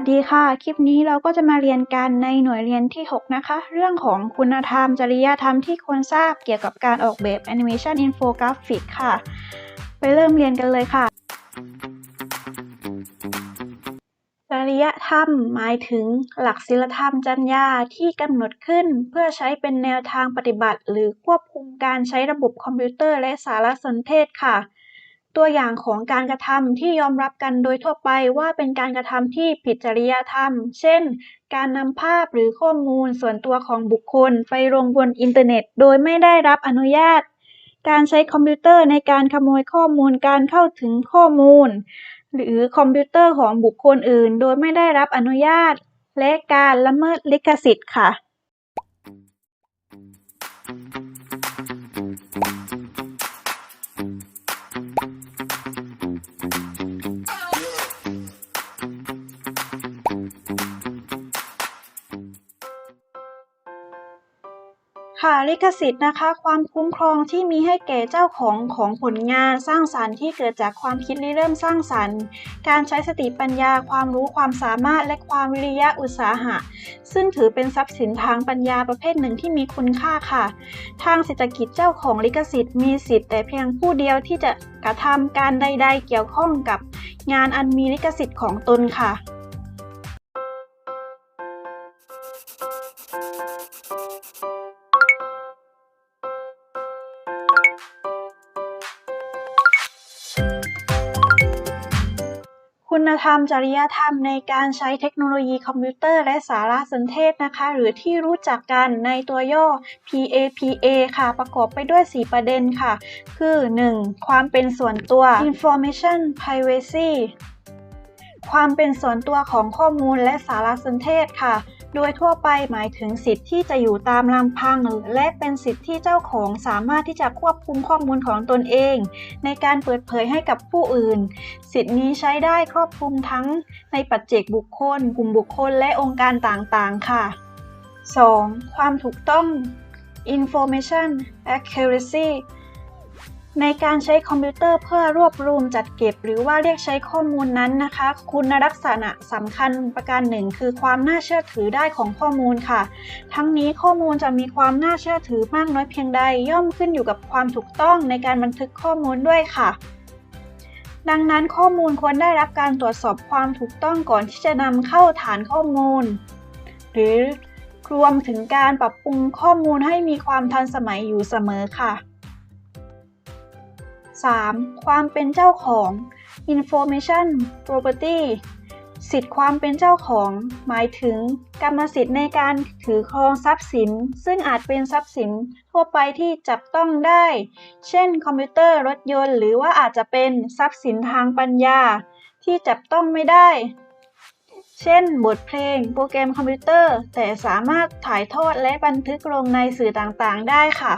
สดีค่ะ คลิปนี้เราก็จะมาเรียนกันในหน่วยเรียนที่ 6 นะคะ เรื่องของคุณธรรม จริยธรรมที่ควรทราบเกี่ยวกับการออกแบบแอนิเมชันอินโฟกราฟิกค่ะ ไปเริ่มเรียนกันเลยค่ะ จริยธรรมหมายถึงหลักศีลธรรมจรรยาที่กำหนดขึ้น เพื่อใช้เป็นแนวทางปฏิบัติ หรือควบคุมการใช้ระบบคอมพิวเตอร์และสารสนเทศค่ะ ตัวอย่างของการกระทำที่ยอมรับกันโดยทั่วไปว่าเป็นการกระทำที่ผิดจริยธรรม เช่น การนำภาพหรือข้อมูลส่วนตัวของบุคคลไปลงบนอินเทอร์เน็ต โดยไม่ได้รับอนุญาต การใช้คอมพิวเตอร์ในการขโมยข้อมูลการเข้าถึงข้อมูล หรือคอมพิวเตอร์ของบุคคลอื่น โดยไม่ได้รับอนุญาต และการละเมิดลิขสิทธิ์ค่ะ ค่ะลิขสิทธิ์นะคะ ความคุ้มครองที่มีให้แก่เจ้าของของผลงานสร้างสรรค์ที่เกิดจากความคิดริเริ่มสร้างสรรค์ การใช้สติปัญญาความรู้ความสามารถและความวิริยะอุตสาหะ ซึ่งถือเป็นทรัพย์สินทางปัญญาประเภทหนึ่งที่มีคุณค่าค่ะ ทางเศรษฐกิจเจ้าของลิขสิทธิ์มีสิทธิ์แต่เพียงผู้เดียวที่จะกระทำการใด ๆ เกี่ยวข้องกับงานอันมีลิขสิทธิ์ของตนค่ะ คุณธรรมจริยธรรมในการใช้เทคโนโลยีคอมพิวเตอร์และสารสนเทศนะคะ หรือที่รู้จักกันในตัวย่อ PAPA ค่ะ ประกอบไปด้วย 4 ประเด็นค่ะ คือ 1. ความเป็นส่วนตัว Information Privacy ความเป็นส่วนตัวของข้อมูลและสารสนเทศค่ะ โดยทั่วไปหมายถึงสิทธิ์ที่จะอยู่ตามลำพัง และเป็นสิทธิ์ที่เจ้าของสามารถที่จะควบคุมข้อมูลของตนเอง ในการเปิดเผยให้กับผู้อื่น สิทธินี้ใช้ได้ครอบคลุมทั้งในปัจเจกบุคคล กลุ่มบุคคล และองค์การต่างๆ ค่ะ 2. ความถูกต้อง information accuracy ในการใช้คอมพิวเตอร์เพื่อรวบรวมจัดเก็บ หรือว่าเรียกใช้ข้อมูลนั้นนะคะ คุณลักษณะสำคัญประการหนึ่ง คือความน่าเชื่อถือได้ของข้อมูลค่ะ ทั้งนี้ข้อมูลจะมีความน่าเชื่อถือมากน้อยเพียงใดย่อมขึ้นอยู่กับความถูกต้องในการบันทึกข้อมูลด้วยค่ะดังนั้นข้อมูลควรได้รับการตรวจสอบความถูกต้องก่อนที่จะนำเข้าฐานข้อมูล หรือรวมถึงการปรับปรุงข้อมูลให้มีความทันสมัยอยู่เสมอค่ะ 3. ความเป็นเจ้าของ information property สิทธิความเป็นเจ้าของ หมายถึง กรรมสิทธิ์ในการถือครองทรัพย์สิน ซึ่งอาจเป็นทรัพย์สินทั่วไปที่จับต้องได้ เช่น คอมพิวเตอร์รถยนต์ หรือว่าอาจจะเป็นทรัพย์สินทางปัญญา ที่จับต้องไม่ได้ เช่น บทเพลง โปรแกรมคอมพิวเตอร์ แต่สามารถถ่ายทอดและบันทึกลงในสื่อต่างๆ ได้ค่ะ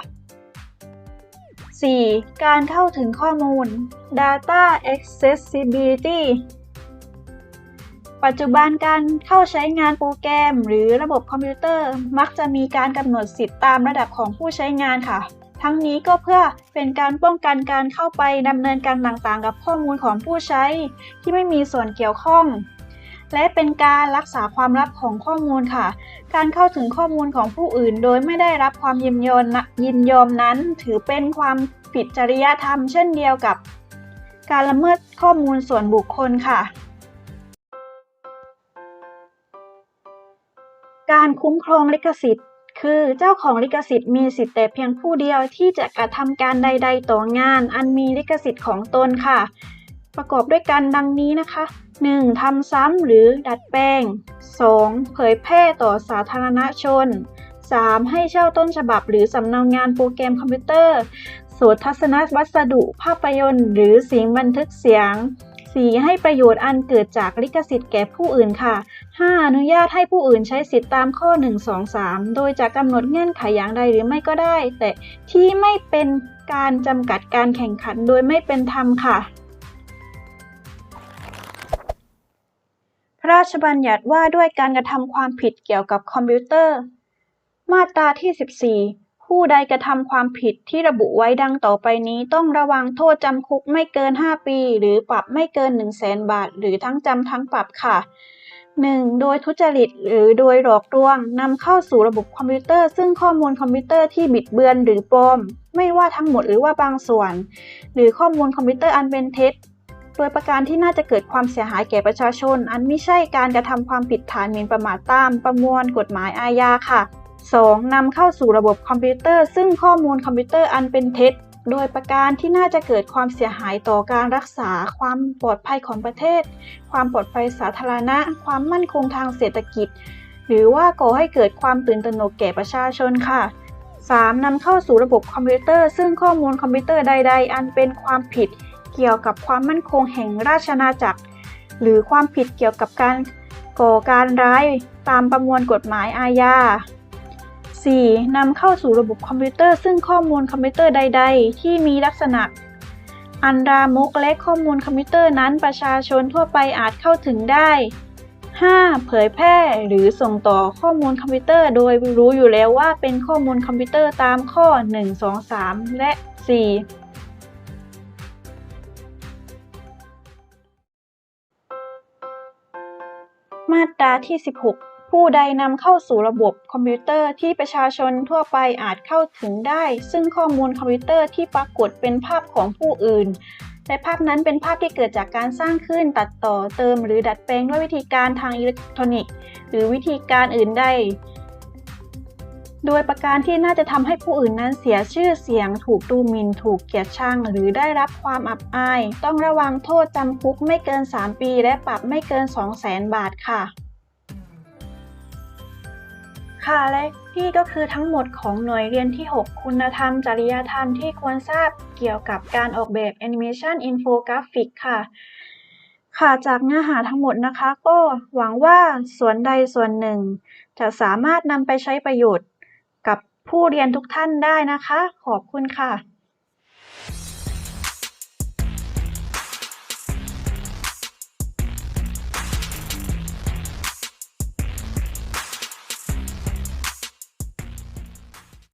4. การเข้าถึงข้อมูล Data Accessibility ปัจจุบันการเข้าใช้งานโปรแกรม หรือระบบคอมพิวเตอร์ มักจะมีการกำหนดสิทธิ์ตามระดับของผู้ใช้งานค่ะ ทั้งนี้ก็เพื่อเป็นการป้องกันการเข้าไปดำเนินการต่างๆ กับข้อมูลของผู้ใช้ ที่ไม่มีส่วนเกี่ยวข้อง และเป็นการรักษาความลับของข้อมูลค่ะ การเข้าถึงข้อมูลของผู้อื่น โดยไม่ได้รับความยินยอมยินยอมนั้น ถือเป็นความผิดจริยธรรมเช่นเดียวกับ การละเมิดข้อมูลส่วนบุคคลค่ะ การคุ้มครองลิขสิทธิ์ คือเจ้าของลิขสิทธิ์มีสิทธิ์แต่เพียงผู้เดียวที่จะกระทำการใด ๆ ต่องาน อันมีลิขสิทธิ์ของตนค่ะ ประกอบด้วยกันดังนี้นะคะ 1. ทำซ้ำหรือดัดแปลง 2. เผยแพร่ต่อสาธารณชน 3. ให้เช่าต้นฉบับหรือสำเนางานโปรแกรมคอมพิวเตอร์สูตรทัศนวัสดุภาพยนตร์ หรือเสียงบันทึกเสียง 4. ให้ประโยชน์อันเกิดจากลิขสิทธิ์แก่ผู้อื่นค่ะ 5. อนุญาตให้ผู้อื่นใช้สิทธิตามข้อ 1 2 3 โดยจะกำหนดเงื่อนไขอย่างใดหรือไม่ก็ได้ แต่ที่ไม่เป็นการจำกัดการแข่งขันโดยไม่เป็นธรรมค่ะ พระราชบัญญัติว่าด้วยการกระทำความผิดเกี่ยวกับคอมพิวเตอร์ มาตราที่ 14 ผู้ใดกระทำความผิดที่ระบุไว้ดังต่อไปนี้ต้องระวังโทษจำคุกไม่เกิน 5 ปี หรือปรับไม่เกิน 1 0 0 0 0แบาท หรือทั้งจำทั้งปรับค่ะ 1. โดยทุจริตหรือโดยหลอกลวงนำเข้าสู่ระบบคอมพิวเตอร์ ซึ่งข้อมูลคอมพิวเตอร์ที่บิดเบือนหรือปลอม ไม่ว่าทั้งหมดหรือว่าบางส่วน หรือข้อมูลคอมพิวเตอร์อันเป็นเท็จ โดยประการที่น่าจะเกิดความเสียหายแก่ประชาชน อันไม่ใช่การกระทำความผิดฐานหมิ่นประมาทตามประมวลกฎหมายอาญาค่ะ 2. นำเข้าสู่ระบบคอมพิวเตอร์ ซึ่งข้อมูลคอมพิวเตอร์อันเป็นเท็จ โดยประการที่น่าจะเกิดความเสียหายต่อการรักษา ความปลอดภัยของประเทศ ความปลอดภัยสาธารณะ ความมั่นคงทางเศรษฐกิจ หรือว่าก่อให้เกิดความตื่นตระหนกแก่ประชาชนค่ะ 3. นำเข้าสู่ระบบคอมพิวเตอร์ ซึ่งข้อมูลคอมพิวเตอร์ใด ๆ อันเป็นความผิด เกี่ยวกับความมั่นคงแห่งราชอาณาจักร หรือความผิดเกี่ยวกับการก่อการร้ายตามประมวลกฎหมายอาญา 4. นำเข้าสู่ระบบคอมพิวเตอร์ ซึ่งข้อมูลคอมพิวเตอร์ใด ๆ ที่มีลักษณะ อันรามกและข้อมูลคอมพิวเตอร์นั้นประชาชนทั่วไปอาจเข้าถึงได้ 5. เผยแพร่หรือส่งต่อข้อมูลคอมพิวเตอร์ โดยรู้อยู่แล้วว่าเป็นข้อมูลคอมพิวเตอร์ตามข้อ 1 2 3 และ 4 มาตราที่ 16 ผู้ใดนำเข้าสู่ระบบคอมพิวเตอร์ที่ประชาชนทั่วไปอาจเข้าถึงได้ ซึ่งข้อมูลคอมพิวเตอร์ที่ปรากฏเป็นภาพของผู้อื่นและภาพนั้นเป็นภาพที่เกิดจากการสร้างขึ้นตัดต่อเติม หรือดัดแปลงด้วยวิธีการทางอิเล็กทรอนิกส์ หรือวิธีการอื่นใด โดยประการที่น่าจะทำให้ผู้อื่นนั้นเสียชื่อเสียง ถูกดูหมิ่น ถูกเกลียดชัง หรือได้รับความอับอาย ต้องระวังโทษจำคุกไม่เกิน 3 ปี และปรับไม่เกิน 200,000บาทค่ะ ค่ะและนี่ก็คือทั้งหมดของหน่วยเรียนที่ 6 คุณธรรม จริยธรรมที่ควรทราบเกี่ยวกับการออกแบบแอนิเมชันอินโฟกราฟิกค่ะค่ะจากเนื้อหาทั้งหมดนะคะ ก็หวังว่าส่วนใดส่วนหนึ่ง จะสามารถนำไปใช้ประโยชน์ ผู้เรียนทุกท่านได้นะคะ ขอบคุณค่ะ